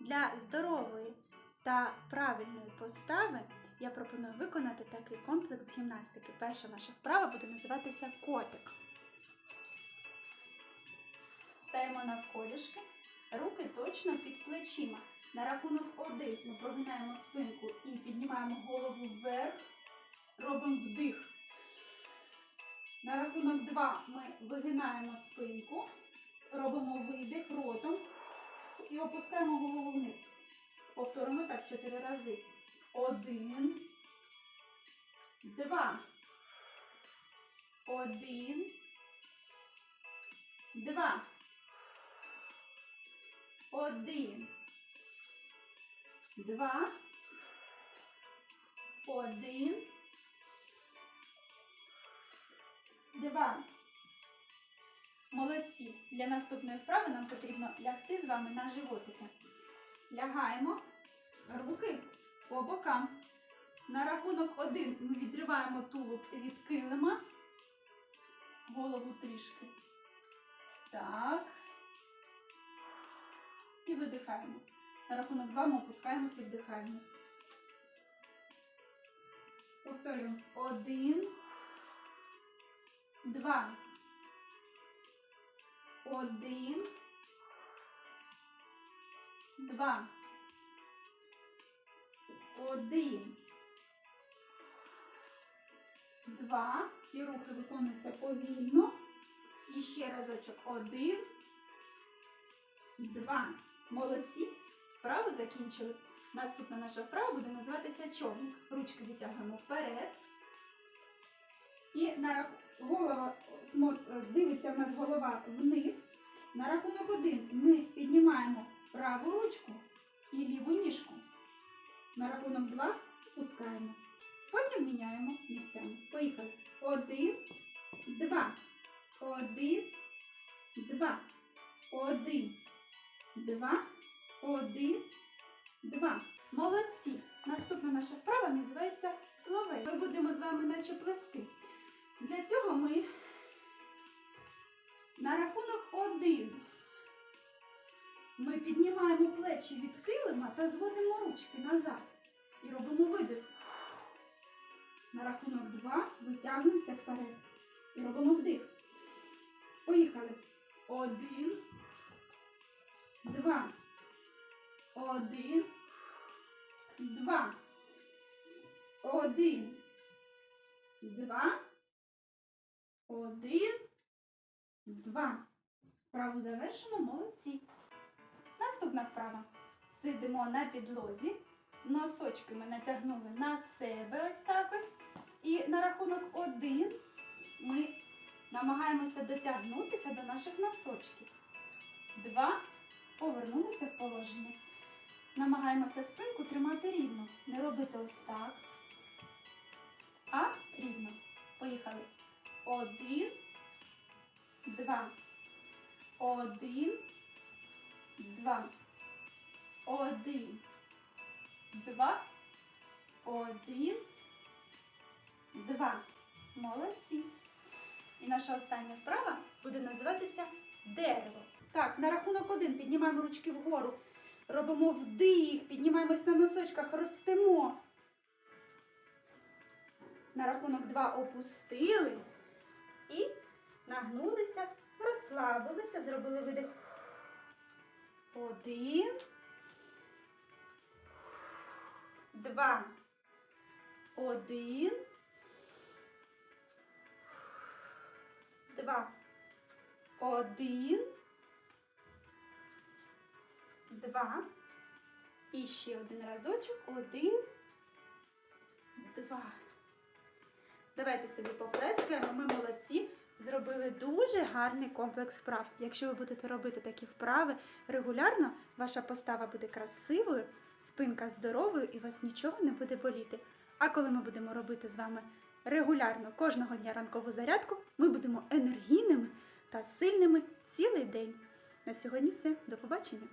Для здорової та правильної постави я пропоную виконати такий комплекс гімнастики. Перша наша вправа буде називатися котик. Стаємо навколішки, руки точно під плечима. На рахунок один ми прогинаємо спинку і піднімаємо голову вверх, робимо вдих. На рахунок два ми вигинаємо спинку, робимо видих ротом і опускаємо голову вниз. Повторимо так чотири рази. Один, два. Один, два. Один. Два. Один. Два. Молодці. Для наступної вправи нам потрібно лягти з вами на животики. Лягаємо руки по бокам. На рахунок один ми відриваємо тулуб від килима. Голову трішки. Так. І видихаємо. На рахунок два ми опускаємося вдихаємо. Повторюємо. Один. Два. Один. Два. Один. Два. Всі рухи виконуються повільно. І ще разочок. Один. Два. Молодці. Вправу закінчили. Наступна наша вправа буде називатися човник. Ручки витягуємо вперед. І на голова дивиться в нас голова вниз. На рахунок один ми піднімаємо праву ручку і ліву ніжку. На рахунок два спускаємо. Потім міняємо місцями. Поїхали. Один, два. Один, два. Один, два. Один, два. Молодці. Наступна наша вправа називається ловей. Ми будемо з вами наче плести. Плечі від та зводимо ручки назад. І робимо видих. На рахунок два витягуємося вперед. І робимо вдих. Поїхали. Один. Два. Один. Два. Один. Два. Один. Два. Вправу завершено. Молодці. Сидимо на підлозі. Носочки ми натягнули на себе ось так ось. І на рахунок один ми намагаємося дотягнутися до наших носочків. Два. Повернулися в положення. Намагаємося спинку тримати рівно. Не робити ось так. А рівно. Поїхали. Один. Два. Один. Два. Один. Два. Один. Два. Молодці. І наша остання вправа буде називатися дерево. Так, на рахунок один піднімаємо ручки вгору. Робимо вдих, піднімаємось на носочках, ростемо. На рахунок два опустили і нагнулися, розслабилися, зробили видих. Один. Два. Один. Два. Один. Два. І ще один разочок. Один. Два. Давайте собі поплескаємо. Ми молодці. Зробили дуже гарний комплекс вправ. Якщо ви будете робити такі вправи регулярно, ваша постава буде красивою, спинка здоровою і вас нічого не буде боліти. А коли ми будемо робити з вами регулярно кожного дня ранкову зарядку, ми будемо енергійними та сильними цілий день. На сьогодні все. До побачення!